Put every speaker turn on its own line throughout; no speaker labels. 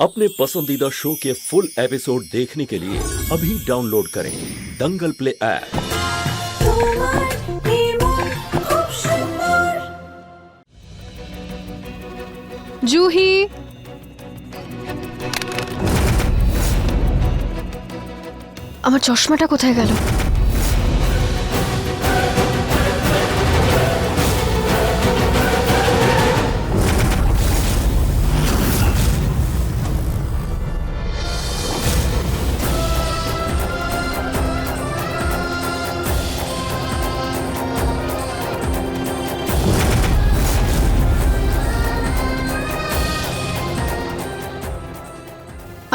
अपने पसंदीदा शो के फुल एपिसोड देखने के लिए अभी डाउनलोड करें दंगल प्ले ऐप
তোমার নির্মল খুব সুন্দর
জুহি আমার চশমাটা কোথায় গেল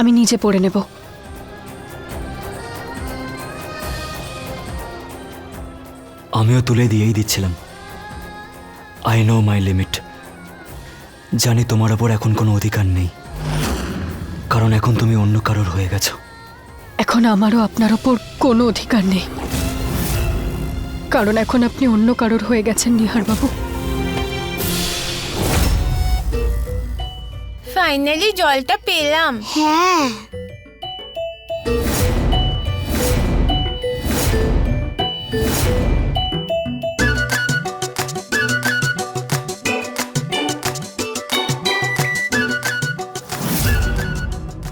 আমি নিজে পড়ে নেব।
আমিও তুলে দিয়েই দিচ্ছিলাম। আই নো মাই লিমিট জানি তোমার ওপর এখন কোনো অধিকার নেই। কারণ এখন তুমি অন্য কারোর হয়ে গেছো।
এখন আমারও আপনার ওপর কোনো অধিকার নেই। কারণ এখন আপনি অন্য কারোর হয়ে গেছেন নিহারবাবু।
ফাইনালি জলটা পেলাম।
হ্যাঁ।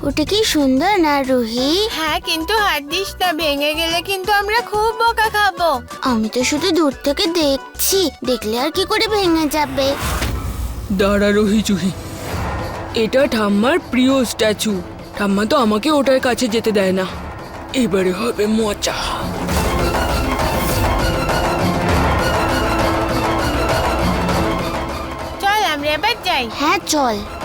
ওটা কি সুন্দর না রুহি?
হ্যাঁ কিন্তু হাত দিস না ভেঙে গেলে কিন্তু আমরা খুব বোকা খাব।
আমি তো শুধু দূর থেকে দেখছি দেখলে আর কি করে ভেঙে যাবে?
দাঁড়া রহি জুহি এটা ঠাম্মার প্রিয় স্ট্যাচু। ঠাম্মা তো আমাকে ওটার কাছে যেতে দেয় না। এবারে হবে মজা।
চল আমরা এবার যাই।
হ্যাঁ চল।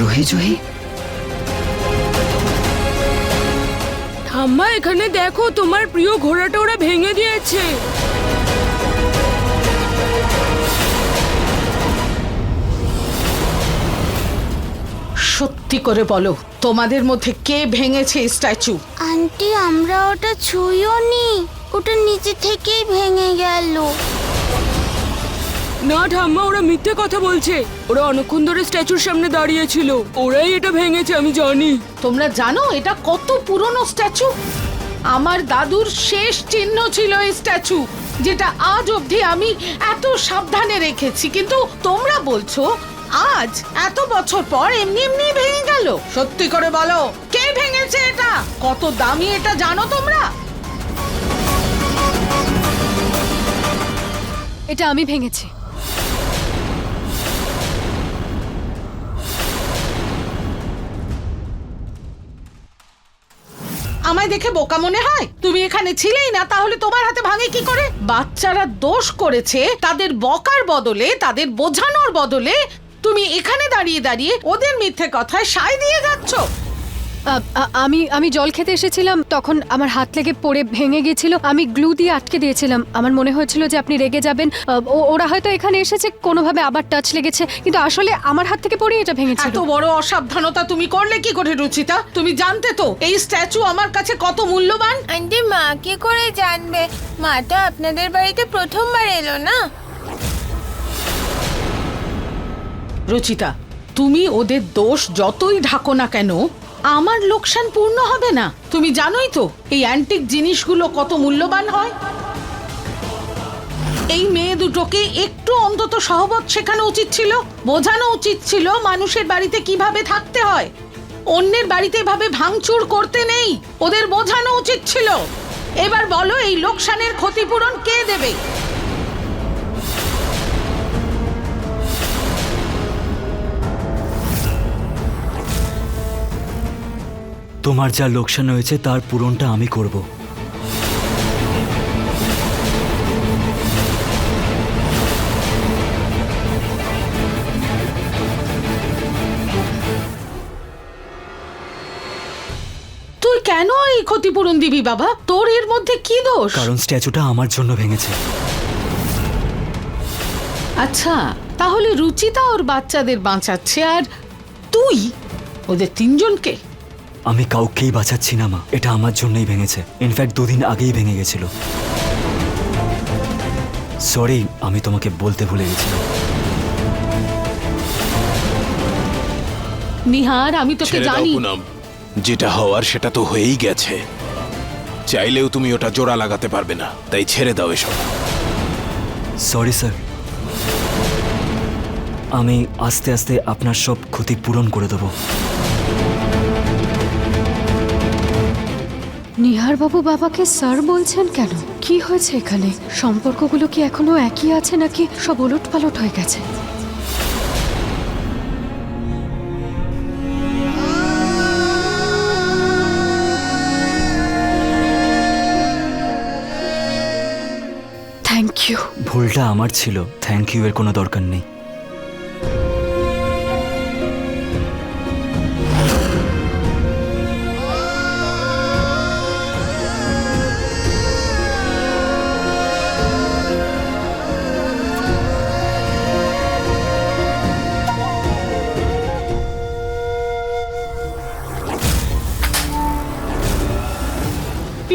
রোহি জুহি।
ঠাম্মা এখানে দেখো তোমার প্রিয় ঘোড়াটা ওরা ভেঙে দিয়েছে।
সত্যি করে বলো তোমাদের মধ্যে কে ভেঙেছে স্ট্যাচু?
আন্টি আমরা ওটা ছুঁইও নি ওটা নিচে থেকেই ভেঙে গেল।
না ঠাম্মা ওরা মিথ্যে কথা বলছে। ওরা অনেকক্ষণ ধরে স্ট্যাচুর সামনে দাঁড়িয়েছিল। ওরাই এটা ভেঙেছে আমি জানি।
তোমরা জানো এটা কত পুরনো স্ট্যাচু? আমার দাদুর শেষ চিহ্ন ছিল এই স্ট্যাচু যেটা আজ অবধি আমি এত সাবধানে রেখেছি। কিন্তু তোমরা বলছো আজ এত বছর পর এমনি এমনি ভেঙে গেল। সত্যি করে বলো কে ভেঙেছে এটা? কত দামি এটা জানো তোমরা?
এটা আমি ভেঙেছি।
আমায় দেখে বোকা মনে হয়? তুমি এখানে ছিলেই না, তাহলে তোমার হাতে ভাঙে কি করে? বাচ্চারা দোষ করেছে, তাদের বকার বদলে, তাদের বোঝানোর বদলে, তুমি এখানে দাঁড়িয়ে দাঁড়িয়ে ওদের মিথ্যে কথায় সায় দিয়ে যাচ্ছ।
আমি আমি জল খেতে এসেছিলাম তখন আমার হাত লেগে পড়ে ভেঙে গিয়েছিল। আমি গ্লু দিয়ে আটকে দিয়েছিলাম। আমার মনে হয়েছিল যে আপনি রেগে যাবেন। ও- ওরা হয়তো এখানে এসেছে কোনোভাবে আবার টাচ লেগেছে। কিন্তু আসলে আমার হাত থেকে পড়েই এটা ভেঙেছে
এত বড় অসাবধানতা তুমি করলে কি করে রুচিতা? তুমি জানতে তো এই স্ট্যাচু আমার কাছে কত মূল্যবান?
আন্টি মা কি করে জানবে? মা তো আপনাদের বাড়িতে প্রথমবার এলো না?
রুচিতা তুমি ওদের দোষ যতই ঢাকো না কেন আমার লোকসান পূর্ণ হবে না? তুমি জানোই তো, এই অ্যান্টিক জিনিসগুলো কত মূল্যবান হয়। এই মেয়ে দুটোকে একটু অন্তত সহবত শেখানো উচিত ছিল, বোঝানো উচিত ছিল মানুষের বাড়িতে কীভাবে থাকতে হয়। অন্যের বাড়িতে এভাবে ভাঙচুর করতে নেই, ওদের বোঝানো উচিত ছিল। এবার বলো এই লোকসানের ক্ষতিপূরণ কে দেবে?
তোমার যা লোকসান হয়েছে তার পূরণটা আমি করব।
তুই কেন এই ক্ষতিপূরণ দিবি বাবা? তোর এর মধ্যে কি দোষ?
কারণ স্ট্যাচুটা আমার জন্য ভেঙেছে।
আচ্ছা তাহলে রুচিতা ওর বাচ্চাদের বাঁচাচ্ছে আর তুই ওদের তিনজনকে?
আমি কাউকেই বাঁচাচ্ছি না মা। এটা আমার জন্যই ভেঙেছে। ইনফ্যাক্ট দুদিন আগেই ভেঙে গেছিল। সরি আমি তোমাকে বলতে ভুলে গেছিলাম।
নিহার আমি তোকে
ছেড়ে দাও
জানি।
পুনম। যেটা হওয়ার সেটা তো হয়েই গেছে। চাইলেও তুমি ওটা জোড়া লাগাতে পারবে না তাই ছেড়ে দাও এসব।
সরি স্যার আমি আস্তে আস্তে আপনার সব ক্ষতি পূরণ করে দেবো।
নিহার বাবু বাবাকে স্যার বলছেন কেন? কি হয়েছে এখানে? সম্পর্কগুলো কি এখনও একই আছে নাকি সব ওলট পালট হয়ে গেছে? থ্যাংক ইউ
ভুলটা আমার ছিল। থ্যাংক ইউ এর কোনো দরকার নেই।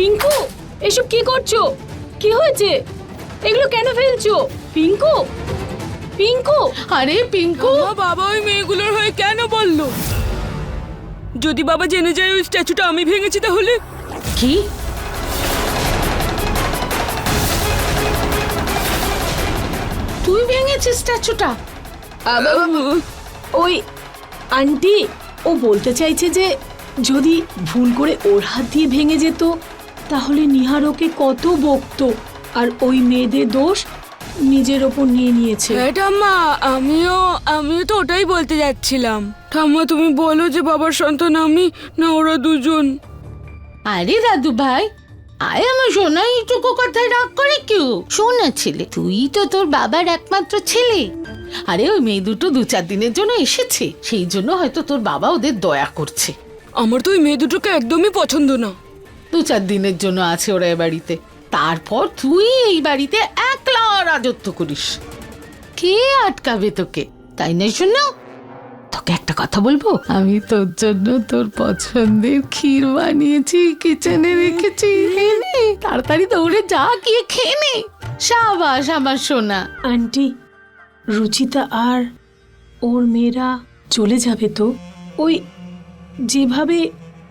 পিঙ্কু এসব কি করছ? কি হয়েছে? এগুলো কেন ফেলছো? পিঙ্কু? পিঙ্কু?
আরে পিঙ্কু!
বাবা ওই মেয়েগুলোর হয়ে কেন বলল? যদি বাবা জেনে যায় ওই স্ট্যাচুটা আমি ভেঙেছি তাহলে?
কি? তুই ভেঙেছিস স্ট্যাচুটা?
ওই আন্টি ও বলতে চাইছে যে যদি ভুল করে ওর হাত দিয়ে ভেঙে যেত তাহলে নিহার ওকে কত বকতো? আর ওই মেয়েদের দোষ নিজের ওপর নিয়ে নিয়েছে।
হ্যাঁ ঠাম্মা আমিও আমিও তো ওটাই বলতে যাচ্ছিলাম। ঠাম্মা তুমি বলো যে বাবার সন্তান আমি না ওরা দুজন?
আরে দাদু ভাই আয় আমার সোনা এইটুকু কথায় রাগ করে কেউ? শোনা ছেলে তুই তো তোর বাবার একমাত্র ছেলে। আরে ওই মেয়ে দুটো দু চার দিনের জন্য এসেছে সেই জন্য হয়তো তোর বাবা ওদের দয়া করছে।
আমার তো ওই মেয়ে দুটোকে একদমই পছন্দ না।
দু চার দিনের জন্য আছে ওরা এ বাড়িতে। তারপর তুই এই বাড়িতে একলা রাজত্ব করিস। কে আটকাবে তোকে? তাই না শোনো তোকে একটা কথা বলব? আমি তোর জন্য তোর পছন্দের ক্ষীর বানিয়েছি কিচেনে রেখেছি। তাড়াতাড়ি দৌড়ে যা গিয়ে খেয়ে নে। সাবাস আমার সোনা।
আন্টি রুচিতা আর ওর মেয়েরা চলে যাবে তো? ওই যেভাবে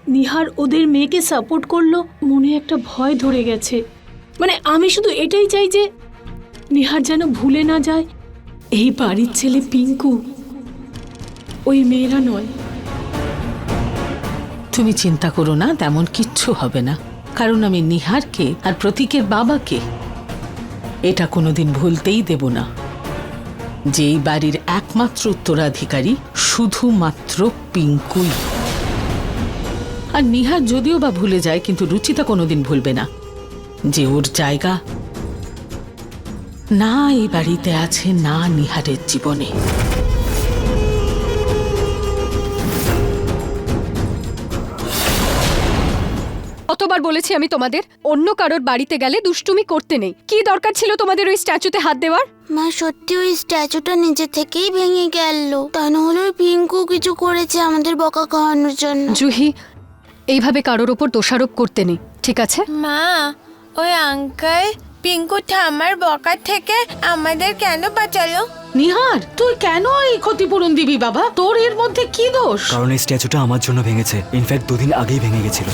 নিহার ওদের মেয়েকে সাপোর্ট করল, মনে একটা ভয় ধরে গেছে। মানে আমি শুধু এটাই চাই যে নিহার যেন ভুলে না যায়। এই বাড়ির ছেলে পিঙ্কু, ওই মেয়েরা নয়।
তুমি চিন্তা করো না, তেমন কিচ্ছু হবে না। কারণ আমি নিহারকে আর প্রতীকের বাবাকে এটা কোনোদিন ভুলতেই দেব না। যে এই বাড়ির একমাত্র উত্তরাধিকারী শুধুমাত্র পিঙ্কুই। আর নিহার যদিও বা ভুলে যায় কিন্তু রুচিতা কোনোদিন ভুলবে না। যে ওর জায়গা না এই বাড়িতে আছে না নিহারের জীবনে।
কতবার বলেছি আমি তোমাদের অন্য কারোর বাড়িতে গেলে দুষ্টুমি করতে নেই। কি দরকার ছিল তোমাদের ওই স্ট্যাচুতে হাত দেওয়ার?
মা সত্যি ওই স্ট্যাচুটা নিজে থেকেই ভেঙে গেল। তা নাহলে ওই পিঙ্কু কিছু করেছে আমাদের বকা খাওয়ানোর জন্য।
জুহি এইভাবে কারোর ওপর দোষারোপ করতে নেই ঠিক আছে?
মা ওই আঙ্কেল পিঙ্কু ঠাম্মার বকার থেকে আমাদের কেন বাঁচালো?
নিহার তুই কেন এই ক্ষতিপূরণ দিবি বাবা? তোর এর মধ্যে কি দোষ?
কারণ এই স্ট্যাচুটা আমার জন্য ভেঙেছে। ইনফ্যাক্ট দুদিন আগেই ভেঙে গেছিল।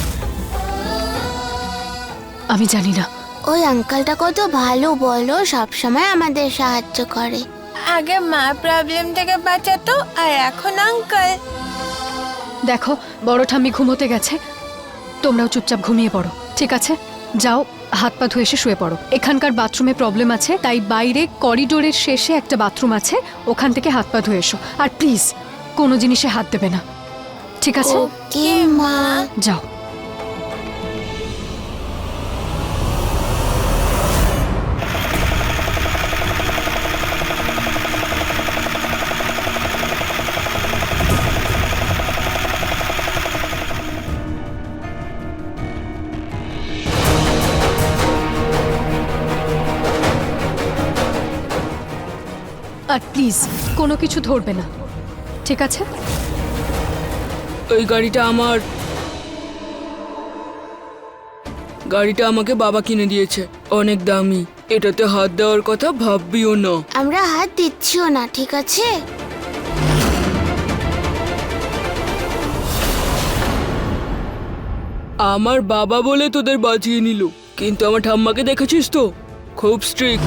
আমি জানি না।
ওই আঙ্কালটা কত ভালো বলো সবসময় আমাদের সাহায্য করে।
আগে মা প্রবলেম থেকে বাঁচাতো আর এখন আঙ্কেল।
দেখো বড় ঠাম্মি ঘুমোতে গেছে। তোমরাও চুপচাপ ঘুমিয়ে পড়ো ঠিক আছে? যাও হাত পা ধুয়ে এসে শুয়ে পড়ো। এখানকার বাথরুমে প্রবলেম আছে তাই বাইরে করিডোরের শেষে একটা বাথরুম আছে ওখান থেকে হাত পা ধুয়ে এসো। আর প্লিজ কোনো জিনিসে হাত দেবে না। ঠিক আছে?
কি মা।
যাও। প্লিজ কোনো কিছু ধরবে না। ঠিক আছে?
ওই গাড়িটা আমার। গাড়িটা আমাকে বাবা কিনে দিয়েছে। অনেক দামি। এটাতে হাত দেওয়ার কথা ভাববিও না।
আমরা হাত দিচ্ছিও না ঠিক আছে?
আমার বাবা বলে তোদের বাঁচিয়ে নিল। কিন্তু আমার ঠাম্মাকে দেখেছিস তো? খুব স্ট্রিক্ট